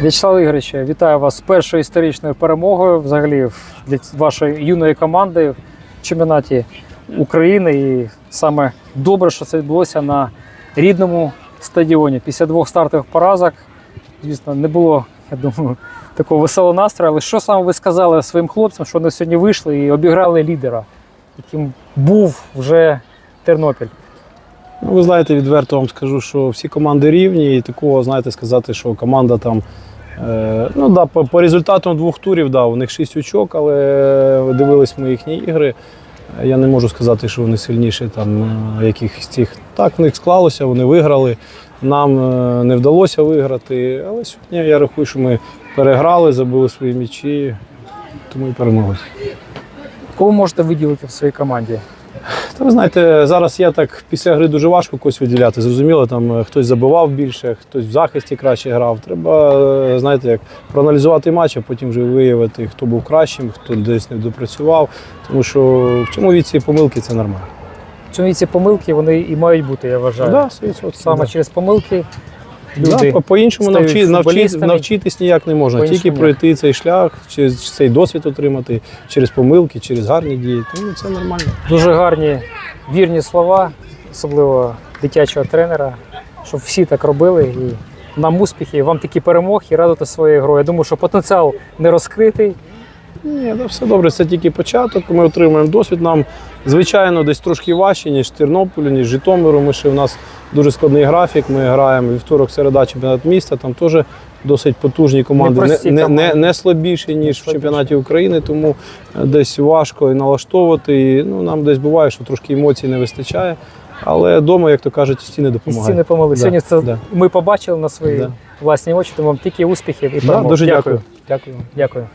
В'ячеслав Ігорович, вітаю вас з першою історичною перемогою взагалі для вашої юної команди в чемпіонаті України. І саме добре, що це відбулося на рідному стадіоні. Після двох стартових поразок, звісно, не було, я думаю, такого веселого настрою. Але що саме ви сказали своїм хлопцям, що вони сьогодні вийшли і обіграли лідера, яким був вже Тернопіль? Ну, ви знаєте, відверто вам скажу, що всі команди рівні, і такого, знаєте, сказати, що команда там. Е, ну да, по, по результатам двох турів, да, у них шість очок, але дивились ми їхні ігри. Я не можу сказати, що вони сильніші там е, якихось цих. Так, в них склалося, вони виграли. Нам е, не вдалося виграти. Але сьогодні я рахую, що ми переграли, забили свої м'ячі, тому і перемогли. Кого можете виділити в своїй команді? Та ви знаєте, зараз я так після гри дуже важко когось виділяти. Зрозуміло, там е, хтось забивав більше, хтось в захисті краще грав. Треба, е, знаєте, як проаналізувати матч, а потім вже виявити, хто був кращим, хто десь не допрацював. Тому що в цьому віці помилки це нормально. В цьому ці помилки вони і мають бути, я вважаю. Да, 100%, Саме да. через помилки люди по- по-іншому навчи, навчи, навчитись ніяк не можна. Тільки ніяк. пройти цей шлях, через цей досвід отримати, через помилки, через гарні дії. Тому це нормально. дуже гарні вірні слова, особливо дитячого тренера, щоб всі так робили. І нам успіхи, вам такі перемоги і радувати своєю грою. Я думаю, що потенціал не розкритий. Ні, ну все добре, це тільки початок. Ми отримуємо досвід. Нам, звичайно, десь трошки важче, ніж Тернополю, ніж Житомиру. Ми ще у нас дуже складний графік. Ми граємо вівторок, середа, чемпіонат міста. Там теж досить потужні команди, не, не, команди. не, не слабіші, ніж в слабіші. чемпіонаті України, тому е, десь важко і налаштовувати. І, ну, нам десь буває, що трошки емоцій не вистачає. Але вдома, як то кажуть, стіни допомагають. стіни помили. Да, Сьогодні це да. ми побачили на свої Да. власні очі, тому вам тільки успіхів і Да, перемог. дуже дякую. Дякую. Дякую.